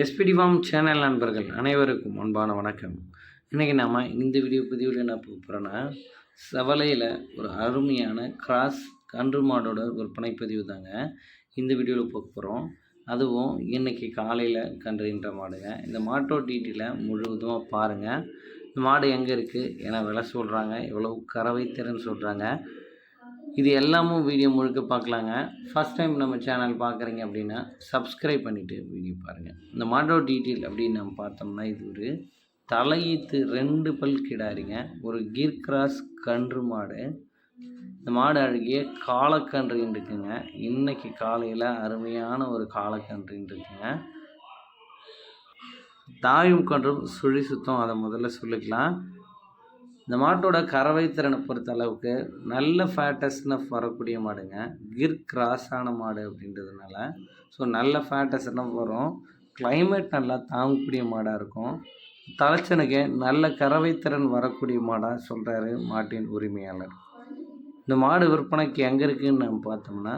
SPD form channel நண்பர்கள் அனைவருக்கும் அன்பான வணக்கம். இன்றைக்கி நாம் இந்த வீடியோ பதிவில் என்ன போகிறோன்னா சவலையில் ஒரு அருமையான கிராஸ் கன்று மாடோட விற்பனை பதிவு தாங்க. இந்த வீடியோவில் போக போகிறோம் அதுவும் இன்றைக்கி காலையில் கன்றுகின்ற மாடுங்க. இந்த மாட்டோட டீட்டெயிலை முழுவதுமாக பாருங்கள் இந்த மாடு எங்கே இருக்குது ஏன்னா விலை சொல்கிறாங்க எவ்வளோ கறவை திறன் சொல்கிறாங்க இது எல்லாமும் வீடியோ முழுக்க பார்க்கலாங்க. ஃபஸ்ட் டைம் நம்ம சேனல் பார்க்குறீங்க அப்படின்னா சப்ஸ்கிரைப் பண்ணிவிட்டு வீடியோ பாருங்கள் இந்த மாடோட டீட்டெயில் அப்படின்னு நம்ம பார்த்தோம்னா இது ஒரு தலையீத்து ரெண்டு பல் கிடாரிங்க. ஒரு கீர் கிராஸ் கன்று மாடு. இந்த மாடு அழகிய காலக்கன்றுன்னு இருக்குங்க. இன்றைக்கி காலையில் அருமையான ஒரு காலக்கன்றுன்னு இருக்குங்க. தாயும் கன்றும் சுழி சுத்தம் அதை முதல்ல சொல்லிக்கலாம். இந்த மாட்டோட கறவை திறனை பொறுத்த அளவுக்கு நல்ல ஃபேட்டஸ்னஃப் வரக்கூடிய மாடுங்க. கிர் கிராஸான மாடு அப்படின்றதுனால. ஸோ நல்ல ஃபேட்டஸ்னஃப் வரும். கிளைமேட் நல்லா தாங்கக்கூடிய மாடாக இருக்கும். தலைச்சனுக்கு நல்ல கறவை திறன் வரக்கூடிய மாடாக சொல்கிறாரு மாட்டின் உரிமையாளர். இந்த மாடு விற்பனைக்கு எங்கே இருக்குதுன்னு நம்ம பார்த்தோம்னா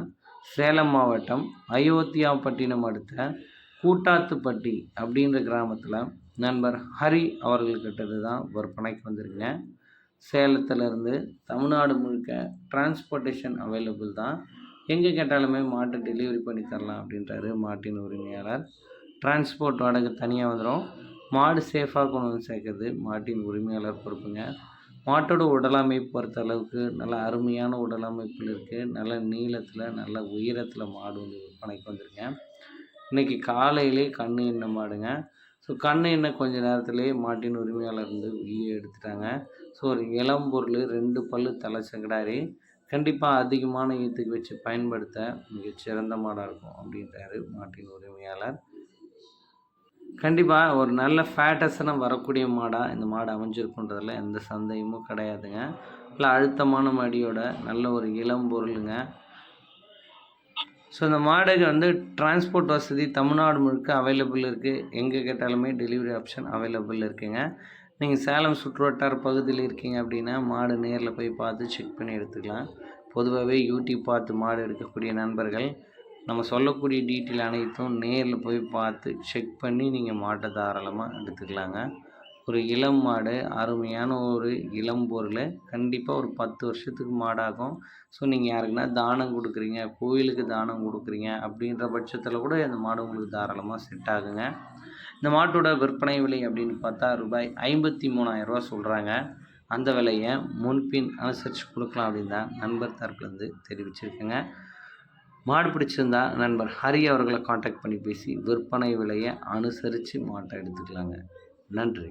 சேலம் மாவட்டம் அயோத்தியாப்பட்டினம் அடுத்த கூட்டாத்துப்பட்டி அப்படின்ற கிராமத்தில் நண்பர் ஹரி அவர்கள்கிட்டது தான் விற்பனைக்கு வந்திருக்கேன். சேலத்துலேருந்து தமிழ்நாடு முழுக்க டிரான்ஸ்போர்ட்டேஷன் அவைலபிள் தான். எங்கே கேட்டாலுமே மாட்டை டெலிவரி பண்ணி தரலாம் அப்படின்றாரு மாட்டின் உரிமையாளர். டிரான்ஸ்போர்ட் வாடகை தனியாக வந்துடும் மாடு சேஃபாக கொண்டு வந்து சேர்க்கறது மாட்டின் உரிமையாளர் பொறுப்புங்க. மாட்டோட உடலமைப்பு பொறுத்த அளவுக்கு நல்ல அருமையான உடலமைப்பில் இருக்குது நல்ல நீளத்தில் நல்ல உயரத்தில் மாடு வந்து விற்பனைக்கு வந்திருக்கேன். இன்றைக்கி காலையிலே கண்ணு என்ன மாடுங்க. ஸோ கண்ணை எண்ணெய் கொஞ்ச நேரத்துலேயே மாட்டின் உரிமையாளர் இருந்து வெளியே எடுத்துட்டாங்க. ஸோ ஒரு இளம் பொருள் ரெண்டு பல்லு தலை சங்கடாரி கண்டிப்பாக அதிகமான ஈத்துக்கு வச்சு பயன்படுத்த மிகச்சிறந்த மாடாக இருக்கும் அப்படின்றாரு மாட்டின் உரிமையாளர். கண்டிப்பாக ஒரு நல்ல ஃபேட்டஸனாக வரக்கூடிய மாடாக இந்த மாடு அமைஞ்சிருக்குன்றதில் எந்த சந்தேகமும் கிடையாதுங்க. இல்லை அழுத்தமான மடியோட நல்ல ஒரு இளம் பொருளுங்க. ஸோ இந்த மாடுக்கு வந்து டிரான்ஸ்போர்ட் வசதி தமிழ்நாடு முழுக்க அவைலபிள் இருக்குது எங்கே கேட்டாலுமே டெலிவரி ஆப்ஷன் அவைலபிள் இருக்குங்க. நீங்கள் சேலம் சுற்றுவட்டார பகுதியில் இருக்கீங்க அப்படின்னா மாடு நேரில் போய் பார்த்து செக் பண்ணி எடுத்துக்கலாம். பொதுவாகவே யூடியூப் பார்த்து மாடு எடுக்கக்கூடிய நண்பர்கள் நம்ம சொல்லக்கூடிய டீட்டெயில் அனைத்தும் நேரில் போய் பார்த்து செக் பண்ணி நீங்கள் மாட்டை தாராளமாக எடுத்துக்கலாங்க. ஒரு இளம் மாடு அருமையான ஒரு இளம் பொருள் கண்டிப்பாக ஒரு பத்து வருஷத்துக்கு மாடாகும். ஸோ நீங்கள் யாருக்குன்னா தானம் கொடுக்குறீங்க கோயிலுக்கு தானம் கொடுக்குறீங்க அப்படின்ற பட்சத்தில் கூட இந்த மாடு உங்களுக்கு தாராளமாக செட் ஆகுங்க. இந்த மாட்டோட விற்பனை விலை அப்படின்னு பார்த்தா ரூபாய் ஐம்பத்தி மூணாயிரரூவா சொல்கிறாங்க அந்த விலையை முன்பின் அனுசரித்து கொடுக்கலாம் அப்படின்னு தான் நண்பர் தரப்புலேருந்து தெரிவிச்சிருக்கேங்க. மாடு பிடிச்சிருந்தா நண்பர் ஹரி அவர்களை காண்டாக்ட் பண்ணி பேசி விற்பனை விலையை அனுசரித்து மாட்டை எடுத்துக்கலாங்க. நன்றி.